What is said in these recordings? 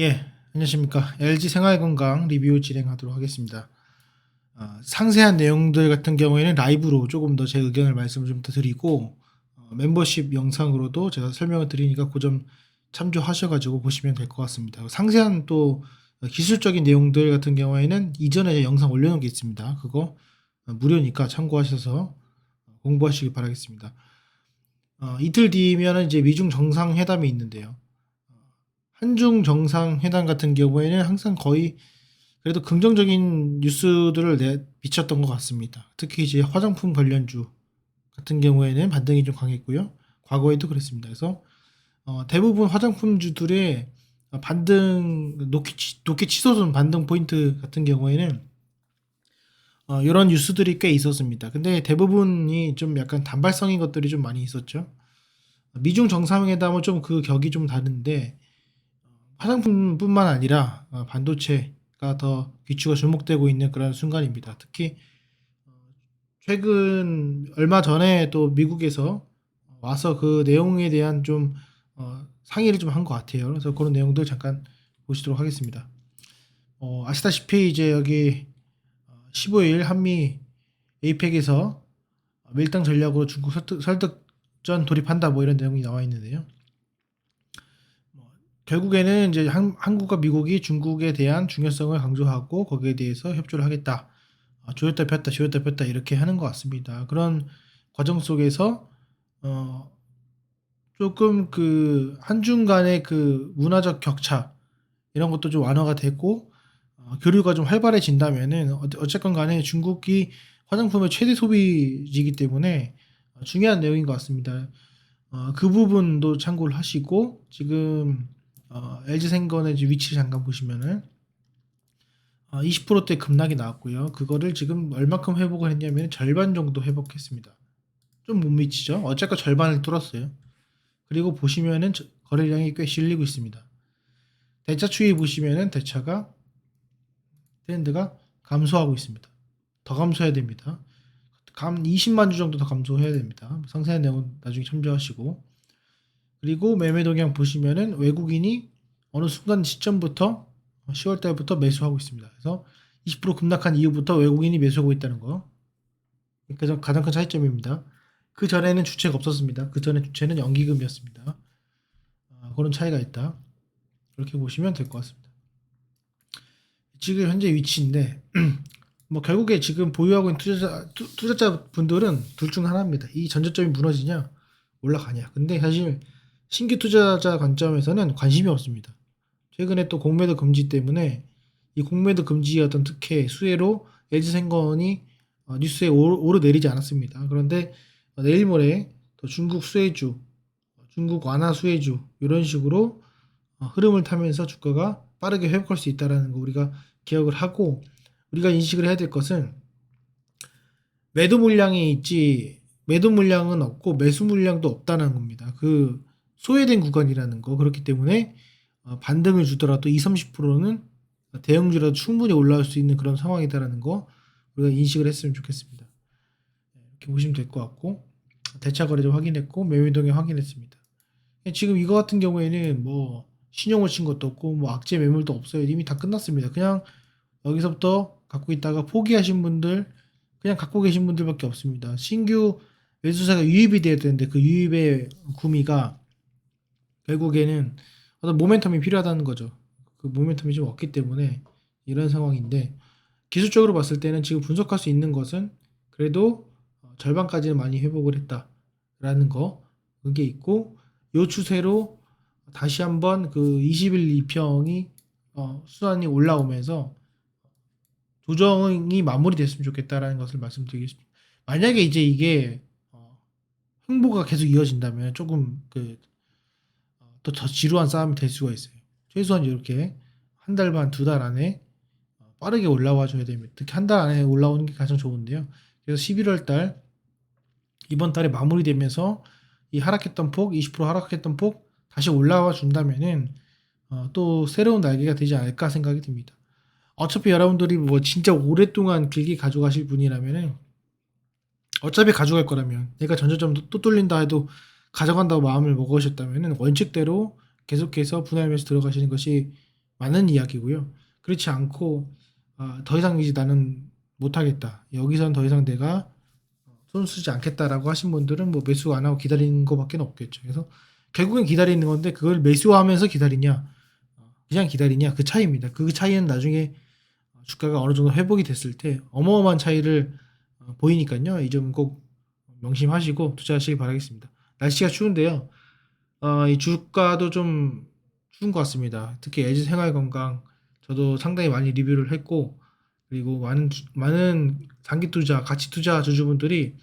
예, 안녕하십니까. LG 생활건강 리뷰 진행하도록 하겠습니다. 어, 상세한 내용들 같은 경우에는 라이브로 조금 더 제 의견을 말씀을 좀 더 드리고 어, 멤버십 영상으로도 제가 설명을 드리니까 그 점 참조하셔가지고 보시면 될 것 같습니다. 상세한 또 기술적인 내용들 같은 경우에는 이전에 영상 올려놓은 게 있습니다. 그거 어, 무료니까 참고하셔서 공부하시기 바라겠습니다. 어, 이틀 뒤면 이제 미중 정상회담이 있는데요. 한중 정상회담 같은 경우에는 항상 거의 그래도 긍정적인 뉴스들을 내 비쳤던 것 같습니다. 특히 이제 화장품 관련주 같은 경우에는 반등이 좀 강했고요. 과거에도 그랬습니다. 그래서 어, 대부분 화장품주들의 반등 높게, 치- 높게 치솟은 반등 포인트 같은 경우에는 어, 이런 뉴스들이 꽤 있었습니다. 근데 대부분이 좀 약간 단발성인 것들이 좀 많이 있었죠. 미중 정상회담은 좀 그 격이 좀 다른데 화장품뿐만 아니라 어, 반도체가 더 귀추가 주목되고 있는 그런 순간입니다. 특히 어, 최근 얼마 전에 또 미국에서 와서 그 내용에 대한 좀 어, 상의를 좀 한 것 같아요. 그래서 그런 내용들 잠깐 보시도록 하겠습니다. 어, 아시다시피 이제 여기 어, 15일 한미 에이펙에서 밀당 전략으로 중국 설득, 설득전 돌입한다 뭐 이런 내용이 나와 있는데요. 결국에는 이제 한, 한국과 미국이 중국에 대한 중요성을 강조하고 거기에 대해서 협조를 하겠다. 아, 조였다 폈다 조였다 폈다 이렇게 하는 것 같습니다. 그런 과정 속에서 어, 조금 그 한중 간의 그 문화적 격차 이런 것도 좀 완화가 되고 어, 교류가 좀 활발해진다면은 어- 어쨌건 간에 중국이 화장품의 최대 소비지이기 때문에 어, 중요한 내용인 것 같습니다. 어, 그 부분도 참고를 하시고 지금 어, LG생건의 위치를 잠깐 보시면은 어, 20%대 급락이 나왔고요. 그거를 지금 얼마큼 회복을 했냐면 절반 정도 회복했습니다. 좀 못 미치죠. 어쨌건 절반을 뚫었어요. 그리고 보시면은 저- 거래량이 꽤 실리고 있습니다. 대차 추이 보시면은 대차가 트렌드가 감소하고 있습니다. 더 감소해야 됩니다. 감 20만 주 정도 더 감소해야 됩니다. 상세한 내용은 나중에 참조하시고 그리고 매매 동향 보시면은 외국인이 어느 순간 시점부터 10월 달부터 매수하고 있습니다. 그래서 20% 급락한 이후부터 외국인이 매수하고 있다는 거. 그래서 가장 큰 차이점입니다. 그 전에는 주체가 없었습니다. 그 전에 주체는 연기금이었습니다. 아, 그런 차이가 있다. 그렇게 보시면 될 것 같습니다. 지금 현재 위치인데 뭐 결국에 지금 보유하고 있는 투자자 투, 투자자 분들은 둘 중 하나입니다. 이 전저점이 무너지냐 올라가냐. 근데 사실 신규 투자자 관점에서는 관심이 없습니다. 최근에 또 공매도 금지 때문에 이 공매도 금지의 어떤 특혜 수혜로 LG생건이 어, 뉴스에 오르, 오르내리지 않았습니다. 그런데 어, 내일 모레 또 중국 수혜주, 어, 중국 완화 수혜주 이런 식으로 어, 흐름을 타면서 주가가 빠르게 회복할 수 있다라는 거 우리가 기억을 하고 우리가 인식을 해야 될 것은 매도 물량이 있지 매도 물량은 없고 매수 물량도 없다는 겁니다. 그 소외된 구간이라는 거 그렇기 때문에 어, 반등을 주더라도 2, 30%는 대형주라도 충분히 올라올 수 있는 그런 상황이다라는 거 우리가 인식을 했으면 좋겠습니다. 네, 이렇게 보시면 될 것 같고 대차 거래도 확인했고 매매동에 확인했습니다. 지금 이거 같은 경우에는 뭐 신용을 친 것도 없고 뭐 악재 매물도 없어요. 이미 다 끝났습니다. 그냥 여기서부터 갖고 있다가 포기하신 분들 그냥 갖고 계신 분들밖에 없습니다. 신규 매수세가 유입이 돼야 되는데 그 유입의 구미가 결국에는 어떤 모멘텀이 필요하다는 거죠. 그 모멘텀이 좀 없기 때문에 이런 상황인데 기술적으로 봤을 때는 지금 분석할 수 있는 것은 그래도 어, 절반까지는 많이 회복을 했다라는 거 그게 있고 요 추세로 다시 한번 그 20일 2평이 어, 수완이 올라오면서 조정이 마무리됐으면 좋겠다라는 것을 말씀드리겠습니다. 만약에 이제 이게 어, 횡보가 계속 이어진다면 조금 그 또 더 지루한 싸움이 될 수가 있어요. 최소한 이렇게 한 달 반, 두 달 안에 어, 빠르게 올라와 줘야 됩니다. 특히 한 달 안에 올라오는 게 가장 좋은데요. 그래서 11월 달 이번 달에 마무리되면서 이 하락했던 폭, 20% 하락했던 폭 다시 올라와 준다면은 어, 또 새로운 날개가 되지 않을까 생각이 듭니다. 어차피 여러분들이 뭐 진짜 오랫동안 길게 가져가실 분이라면은 어차피 가져갈 거라면 내가 전저점 또 뚫린다 해도 가져간다고 마음을 먹으셨다면은 원칙대로 계속해서 분할 매수 들어가시는 것이 맞는 이야기고요. 그렇지 않고 아, 더 이상 이제 나는 못하겠다. 여기선 더 이상 내가 손 쓰지 않겠다라고 하신 분들은 뭐 매수 안 하고 기다리는 것밖에 없겠죠. 그래서 결국엔 기다리는 건데 그걸 매수하면서 기다리냐, 어, 그냥 기다리냐 그 차이입니다. 그 차이는 나중에 주가가 어느 정도 회복이 됐을 때 어마어마한 차이를 어, 보이니까요. 이 점 꼭 명심하시고 투자하시기 바라겠습니다. 날씨가 추운데요. 어, 이 주가도 좀 추운 것 같습니다. 특히 에즈 생활 건강 저도 상당히 많이 리뷰를 했고 그리고 많은 주- 많은 장기 투자, 가치 투자 주주분들이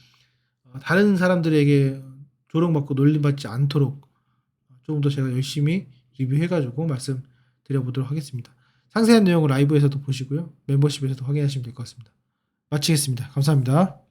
어, 다른 사람들에게 조롱받고 놀림받지 않도록 조금 더 제가 열심히 리뷰해가지고 말씀 드려보도록 하겠습니다. 상세한 내용을 라이브에서도 보시고요. 멤버십에서도 확인하시면 될 것 같습니다. 마치겠습니다. 감사합니다.